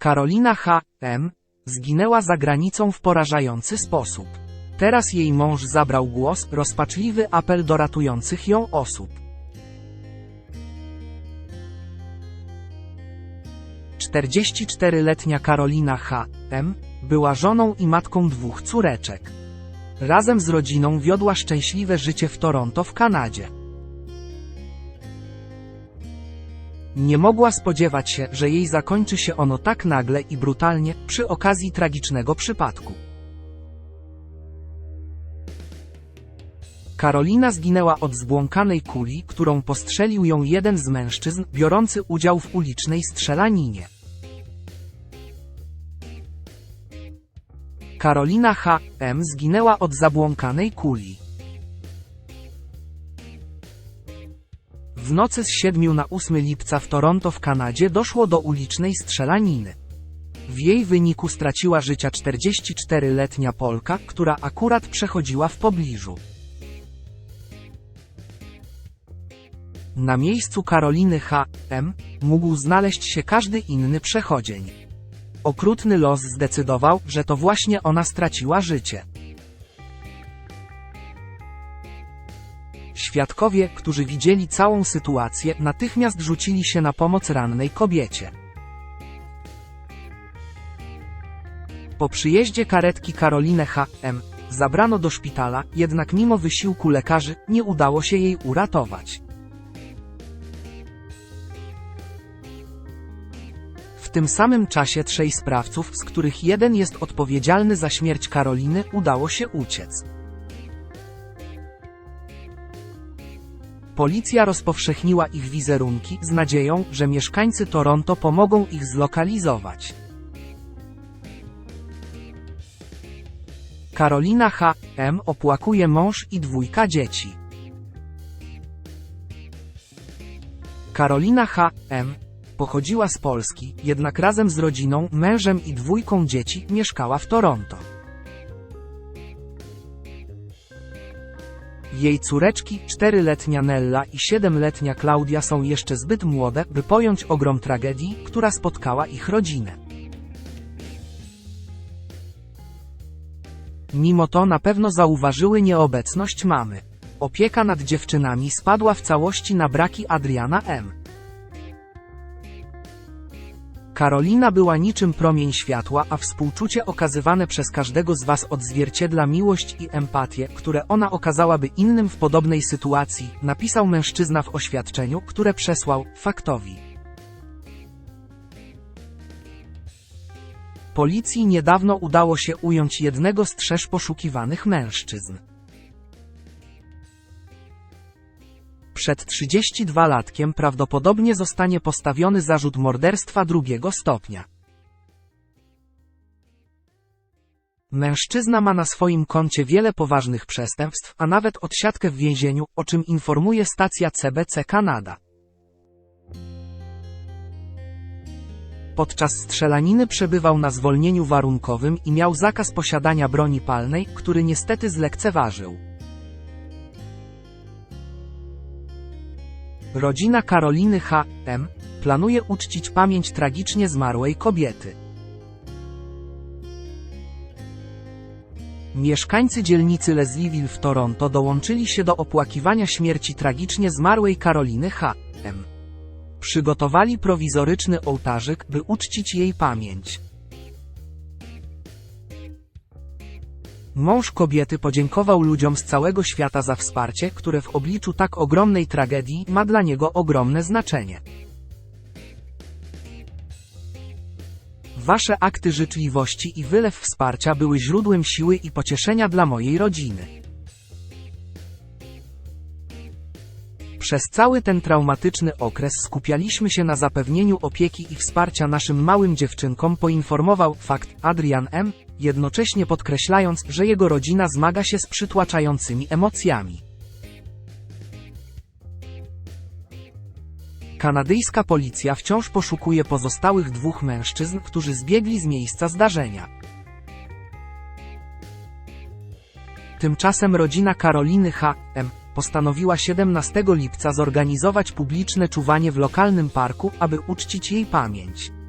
Karolina H. M. zginęła za granicą w porażający sposób. Teraz jej mąż zabrał głos, rozpaczliwy apel do ratujących ją osób. 44-letnia Karolina H. M. była żoną i matką dwóch córeczek. Razem z rodziną wiodła szczęśliwe życie w Toronto w Kanadzie. Nie mogła spodziewać się, że jej zakończy się ono tak nagle i brutalnie, przy okazji tragicznego przypadku. Karolina zginęła od zbłąkanej kuli, którą postrzelił ją jeden z mężczyzn, biorący udział w ulicznej strzelaninie. Karolina H. M. zginęła od zabłąkanej kuli. W nocy z 7 na 8 lipca w Toronto w Kanadzie doszło do ulicznej strzelaniny. W jej wyniku straciła życia 44-letnia Polka, która akurat przechodziła w pobliżu. Na miejscu Karoliny H. M. mógł znaleźć się każdy inny przechodzień. Okrutny los zdecydował, że to właśnie ona straciła życie. Świadkowie, którzy widzieli całą sytuację, natychmiast rzucili się na pomoc rannej kobiecie. Po przyjeździe karetki Karolinę H.M. zabrano do szpitala, jednak mimo wysiłku lekarzy, nie udało się jej uratować. W tym samym czasie trzej sprawców, z których jeden jest odpowiedzialny za śmierć Karoliny, udało się uciec. Policja rozpowszechniła ich wizerunki z nadzieją, że mieszkańcy Toronto pomogą ich zlokalizować. Karolina H. M. opłakuje mąż i dwójka dzieci. Karolina H. M. pochodziła z Polski, jednak razem z rodziną, mężem i dwójką dzieci mieszkała w Toronto. Jej córeczki, czteryletnia Nella i siedemletnia Klaudia są jeszcze zbyt młode, by pojąć ogrom tragedii, która spotkała ich rodzinę. Mimo to na pewno zauważyły nieobecność mamy. Opieka nad dziewczynami spadła w całości na braki Adriana M. Karolina była niczym promień światła, a współczucie okazywane przez każdego z Was odzwierciedla miłość i empatię, które ona okazałaby innym w podobnej sytuacji, napisał mężczyzna w oświadczeniu, które przesłał faktowi. Policji niedawno udało się ująć jednego z trzech poszukiwanych mężczyzn. Przed 32-latkiem prawdopodobnie zostanie postawiony zarzut morderstwa drugiego stopnia. Mężczyzna ma na swoim koncie wiele poważnych przestępstw, a nawet odsiadkę w więzieniu, o czym informuje stacja CBC Kanada. Podczas strzelaniny przebywał na zwolnieniu warunkowym i miał zakaz posiadania broni palnej, który niestety zlekceważył. Rodzina Karoliny H. M. planuje uczcić pamięć tragicznie zmarłej kobiety. Mieszkańcy dzielnicy Leslieville w Toronto dołączyli się do opłakiwania śmierci tragicznie zmarłej Karoliny H. M. Przygotowali prowizoryczny ołtarzyk, by uczcić jej pamięć. Mąż kobiety podziękował ludziom z całego świata za wsparcie, które w obliczu tak ogromnej tragedii ma dla niego ogromne znaczenie. Wasze akty życzliwości i wylew wsparcia były źródłem siły i pocieszenia dla mojej rodziny. Przez cały ten traumatyczny okres skupialiśmy się na zapewnieniu opieki i wsparcia naszym małym dziewczynkom, poinformował fakt Adrian M., jednocześnie podkreślając, że jego rodzina zmaga się z przytłaczającymi emocjami. Kanadyjska policja wciąż poszukuje pozostałych dwóch mężczyzn, którzy zbiegli z miejsca zdarzenia. Tymczasem rodzina Karoliny H. Postanowiła 17 lipca zorganizować publiczne czuwanie w lokalnym parku, aby uczcić jej pamięć.